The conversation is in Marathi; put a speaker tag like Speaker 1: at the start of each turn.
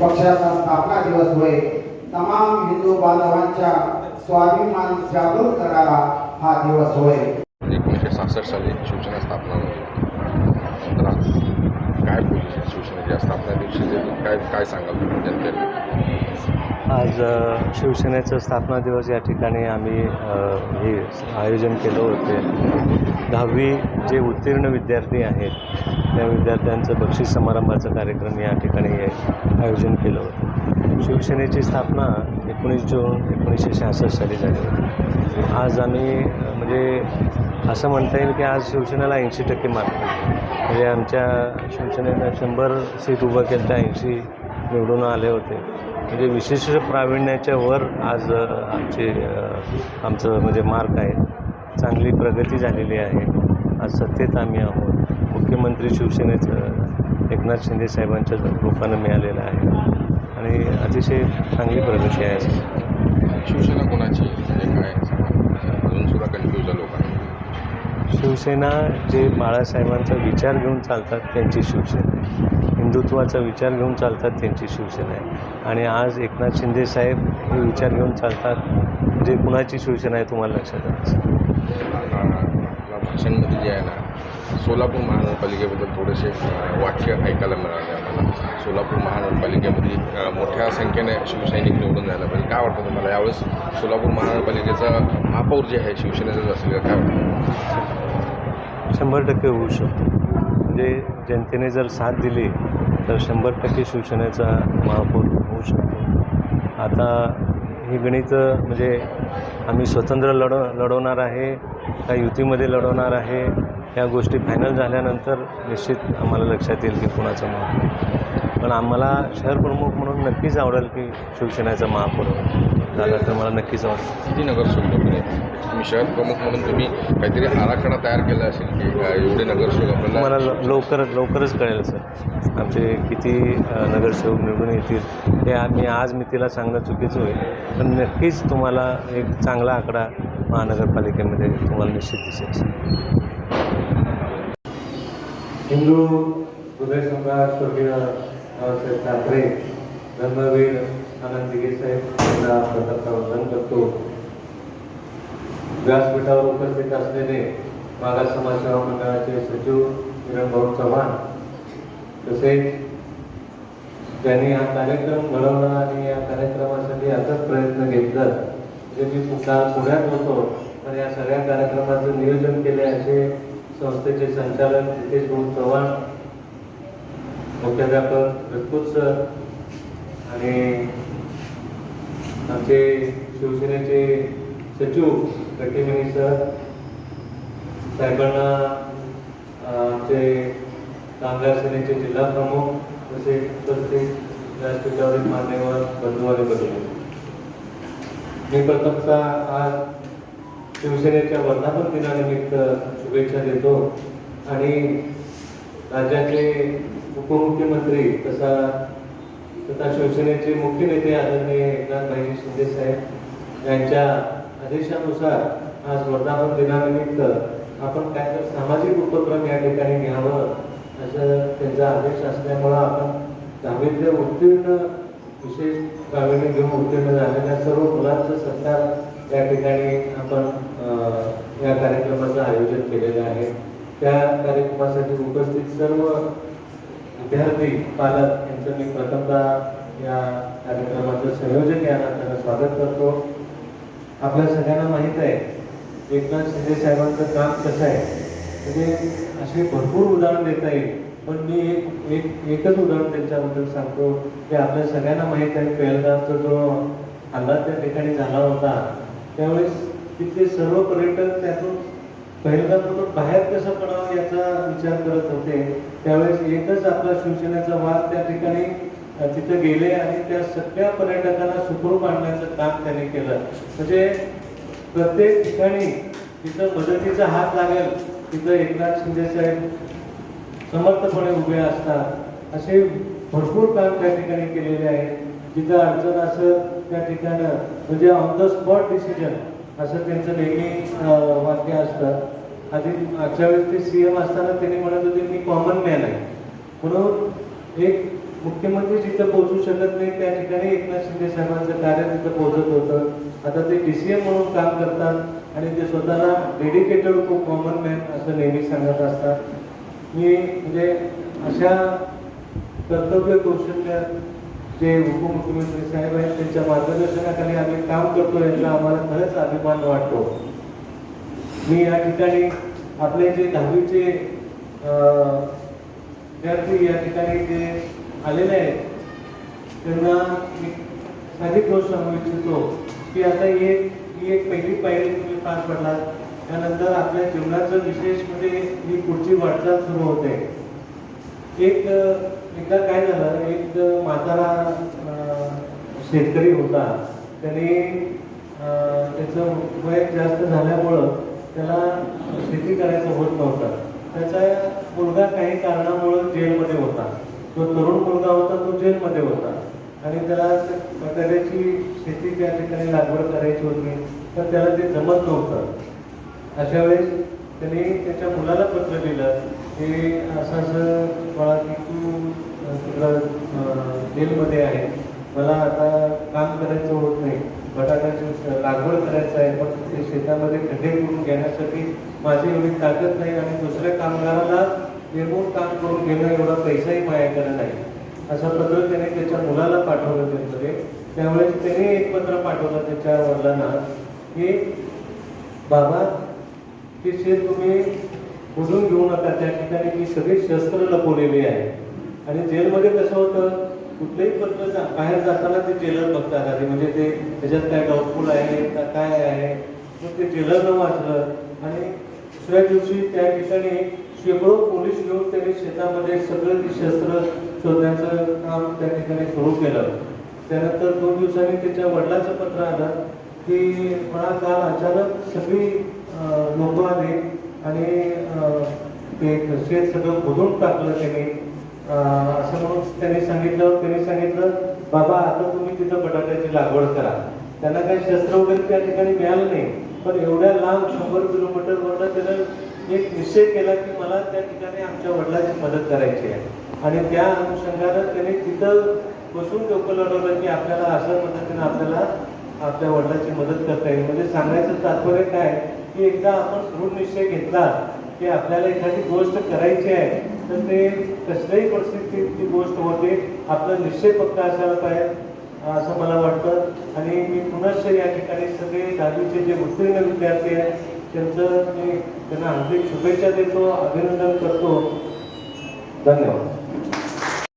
Speaker 1: पक्षाचा स्थापना दिवस होय तमाम हिंदू बांधवांच्या स्वाभिमान जागृत करणारा हा दिवस होय.
Speaker 2: म्हणजे एकोणीसशे सहासष्ट साली शिवसेना स्थापना झाली. तर काय पोझिशन शिवसेनेच्या स्थापना दिवशी काय काय सांगाल जनतेला
Speaker 3: आज शिवसेनेचं स्थापना दिवस या ठिकाणी आम्ही हे आयोजन केलं होते. दहावी जे उत्तीर्ण विद्यार्थी आहेत त्या विद्यार्थ्यांचं बक्षीस समारंभाचा कार्यक्रम या ठिकाणी आयोजन केलं होतं. शिवसेनेची स्थापना एकोणीस जून एकोणीसशे शहासष्ट साली झाली होती. आज आम्ही म्हणजे असं म्हणता येईल की आज शिवसेनेला ऐंशी टक्के मार्क म्हणजे आमच्या शिवसेनेनं शंभर सीट उभं केलं त्या ऐंशी निवडून आले होते. म्हणजे विशेष प्रावीण्याच्या वर आज आमचे आमचं म्हणजे मार्क आहे. चांगली प्रगती झालेली आहे. आज सत्तेत आम्ही आहोत. मुख्यमंत्री शिवसेनेचं एकनाथ शिंदे साहेबांच्या रूपानं मिळालेलं आहे. आणि अतिशय चांगली प्रगती आहे.
Speaker 2: शिवसेना कोणाची काय अजून सुद्धा कन्फ्यूज आहे लोकांना
Speaker 3: शिवसेना जे बाळासाहेबांचा विचार घेऊन चालतात त्यांची शिवसेना आहे. हिंदुत्वाचा विचार घेऊन चालतात त्यांची शिवसेना आहे. आणि आज एकनाथ शिंदे साहेब हे विचार घेऊन चालतात म्हणजे कुणाची शिवसेना आहे तुम्हाला लक्षात आलं
Speaker 2: भाषणमध्ये जे आहे ना सोलापूर महानगरपालिकेबद्दल थोडेसे वाक्य ऐकायला मिळाले आम्हाला. सोलापूर महानगरपालिकेमध्ये मोठ्या संख्येने शिवसैनिक निवडून जायला पाहिजे. काय वाटतं तुम्हाला? यावेळेस सोलापूर महानगरपालिकेचा महापौर जे आहे शिवसेनेचंच असेल का? काय वाटतं?
Speaker 3: शंभर टक्के होऊ शकतो. म्हणजे जनतेने जर साथ दिली तर शंभर टक्के शिवसेनेचा महापौर होऊ शकतो. आता ही गणित म्हणजे आम्ही स्वतंत्र लढ लढवणार आहे का युतीमध्ये लढवणार आहे या गोष्टी फायनल झाल्यानंतर निश्चित आम्हाला लक्षात येईल की कुणाचा महापौर पण आम्हाला शहर प्रमुख म्हणून नक्कीच आवडेल की शिवसेनेचा महापौर झाला तर मला नक्कीच आवडेल.
Speaker 2: किती नगरसेवक वगैरे तुम्ही शहर प्रमुख म्हणून तुम्ही काहीतरी आराखडा तयार केला असेल की एवढे नगरसेवक
Speaker 3: मला
Speaker 2: आपल्याला
Speaker 3: ल- लवकर लवकरच कळेल सर. आमचे किती अ, नगरसेवक निवडून येतील हे आम्ही आज मी तिला सांगणं चुकीचं होईल पण नक्कीच तुम्हाला एक चांगला आकडा महानगरपालिकेमध्ये तुम्हाला निश्चित दिसेल सर.
Speaker 4: हिंदू हृदयसम्राट स्वर्गीय बाबासाहेब ठाकरे धर्मवीर आनंद साहेब यांना प्रथमतः वंदन करतो. व्यासपीठावर उपस्थित असलेले मागास समाज सेवा मंडळाचे सचिव किरण भाऊ चव्हाण तसेच त्यांनी हा कार्यक्रम घडवला आणि या कार्यक्रमासाठी अथक प्रयत्न घेतलं. जे मी काल पुण्यात होतो पण या सगळ्या कार्यक्रमाचं नियोजन केले असे संस्थेचे संचालक नितेश भाऊ चव्हाण मुख्याध्यापक रजपूत सर आणि आमचे शिवसेनेचे सचिव कटिमिनी सर साहेबांना आमचे कामगार सेनेचे जिल्हा प्रमुख तसे उपस्थित व्यासपीठावरील मान्यवर बंधुवाले बघितले मी प्रथमचा आज शिवसेनेच्या वर्धापन दिनानिमित्त शुभेच्छा देतो आणि राज्याचे उपमुख्यमंत्री तसा तथा शिवसेनेचे मुख्य नेते आदरणीय एकनाथभाई शिंदे साहेब यांच्या आदेशानुसार आज वर्धापन दिनानिमित्त आपण काय तर सामाजिक उपक्रम या ठिकाणी घ्यावं असं त्यांचा आदेश असल्यामुळं आपण दहावीतले उत्तीर्ण विशेष प्रावीण्य घेऊन उत्तीर्ण झालेल्या सर्व मुलांचा सत्कार या ठिकाणी आपण या कार्यक्रमाचं आयोजन केलेलं आहे. त्या कार्यक्रमासाठी उपस्थित सर्व विद्यार्थी पालक यांचं मी प्रथमतः या कार्यक्रमाचं संयोजन या नात्यानं स्वागत करतो. आपल्या सगळ्यांना माहीत आहे एकनाथ शिंदे साहेबांचं काम कसं आहे? म्हणजे असे भरपूर उदाहरण देता येईल पण मी एक एक एकच उदाहरण त्यांच्याबद्दल सांगतो की आपल्या सगळ्यांना माहीत आहे. पेहलगामचा जो हल्ला त्या ठिकाणी झाला होता त्यावेळेस तिथले सर्व पर्यटक त्यातून पहिल्यांदा बाहेर कसं पडावं याचा विचार करत होते. त्यावेळेस एकच आपला शिवसेनेचा वाद त्या ठिकाणी अ, तिथे गेले आणि त्या सगळ्या पर्यटकांना सुखरूप आणण्याचं काम त्यांनी केलं. म्हणजे प्रत्येक ठिकाणी तिथं मदतीचा हात लागेल तिथं एकनाथ शिंदे साहेब समर्थपणे उभे असतात. असे भरपूर काम त्या ठिकाणी केलेले आहे जिथं अडचण असं त्या ठिकाणी म्हणजे ऑन द स्पॉट डिसिजन असं त्यांचं नेहमी वाक्य असतं. आधी मागच्या वेळेस ते सी एम असताना त्यांनी म्हणत होते मी कॉमन मॅन आहे. म्हणून एक मुख्यमंत्री जिथं पोहोचू शकत नाही त्या ठिकाणी एकनाथ शिंदे साहेबांचं कार्य तिथं पोहोचत होतं. आता ते डी सी एम म्हणून काम करतात आणि ते स्वतःला डेडिकेटेड खूप कॉमन मॅन असं नेहमी सांगत असतात. मी म्हणजे अशा कर्तव्य कौशल्य जे उपमुख्यमंत्री साहेब आहेत त्यांच्या मार्गदर्शनाखाली आम्ही काम करतो याचा आम्हाला खरंच अभिमान वाटतो. मी या ठिकाणी आपले जे दहावीचे विद्यार्थी या ठिकाणी जे आलेले आहेत त्यांना मी साधी गोष्ट सांगू इच्छितो की आता ही एक ही एक पहिली पायरी तुम्ही पार पडलात. त्यानंतर आपल्या जीवनाचं विशेष म्हणजे ही पुढची वाटचाल सुरू होते. एक एकदा काय झालं एक म्हातारा शेतकरी होता. त्याने त्याचं वय जास्त झाल्यामुळं त्याला शेती करायचं होत नव्हतं. त्याचा मुलगा काही कारणामुळं जेलमध्ये होता. तो तरुण मुलगा होता तो जेलमध्ये होता. आणि त्याला त्याची शेती त्या ठिकाणी लागवड करायची होती तर त्याला ते जमत नव्हतं. अशा वेळेस त्याने त्याच्या मुलाला पत्र दिलं की असं असं बाळा की तू अं, तिकडं जेलमध्ये आहे. मला आता काम करायचं होत नाही. बटाट्याची लागवड करायचं आहे मग ते शेतामध्ये खड्डे करून घेण्यासाठी माझी एवढी ताकद नाही आणि दुसऱ्या कामगाराला निर्मूळ काम करून घेणं एवढा पैसाही माझ्याकडे नाही. असा पत्र त्याने त्याच्या मुलाला पाठवलं त्यांच्याकडे. त्यावेळेस त्याने एक पत्र पाठवलं त्याच्या वडिलांना की बाबा ते शेत तुम्ही बुजून घेऊ नका. त्या ठिकाणी मी सगळी शस्त्र लपवलेली आहे. आणि जेलमध्ये कसं होतं कुठलंही पत्र बाहेर जाताना ते टेलर बघतात आधी. म्हणजे ते त्याच्यात काय डाऊटफुल आहे का काय आहे? मग ते टेलरनं वाचलं. आणि दुसऱ्या दिवशी त्या ठिकाणी शेकडो पोलीस घेऊन त्यांनी शेतामध्ये सगळं ती शस्त्र शोधण्याचं काम त्या ठिकाणी सुरू केलं. त्यानंतर दोन दिवसांनी त्याच्या वडिलाचं पत्र आलं की मला काल अचानक सगळी लोक आली आणि ते शेत सगळं खोदून टाकलं त्यांनी. असं म्हणून त्यांनी सांगितलं त्यांनी सांगितलं बाबा आता तुम्ही तिथं बटाट्याची लागवड करा. त्यांना काही शस्त्र वगैरे त्या ठिकाणी मिळालं नाही. पण एवढ्या लांब शंभर किलोमीटरवरनं त्यानं एक निश्चय केला की मला त्या ठिकाणी आमच्या वडिलांची मदत करायची आहे. आणि त्या अनुषंगानं त्याने तिथं बसून डोकं लढवलं की आपल्याला अशा पद्धतीनं आपल्याला आपल्या वडिलांची मदत करता येईल. म्हणजे सांगायचं तात्पर्य काय? की एकदा आपण दृढ निश्चय घेतला की आपल्याला एखादी गोष्ट करायची आहे तर ते कसल्याही परिस्थितीत ती गोष्ट होते. आपला निश्चय फक्त असायला पाहिजे असं मला वाटतं. आणि मी पुनश्च या ठिकाणी सगळे दहावीचे जे उत्तीर्ण विद्यार्थी आहेत त्यांचं मी त्यांना हार्दिक शुभेच्छा देतो अभिनंदन करतो. धन्यवाद.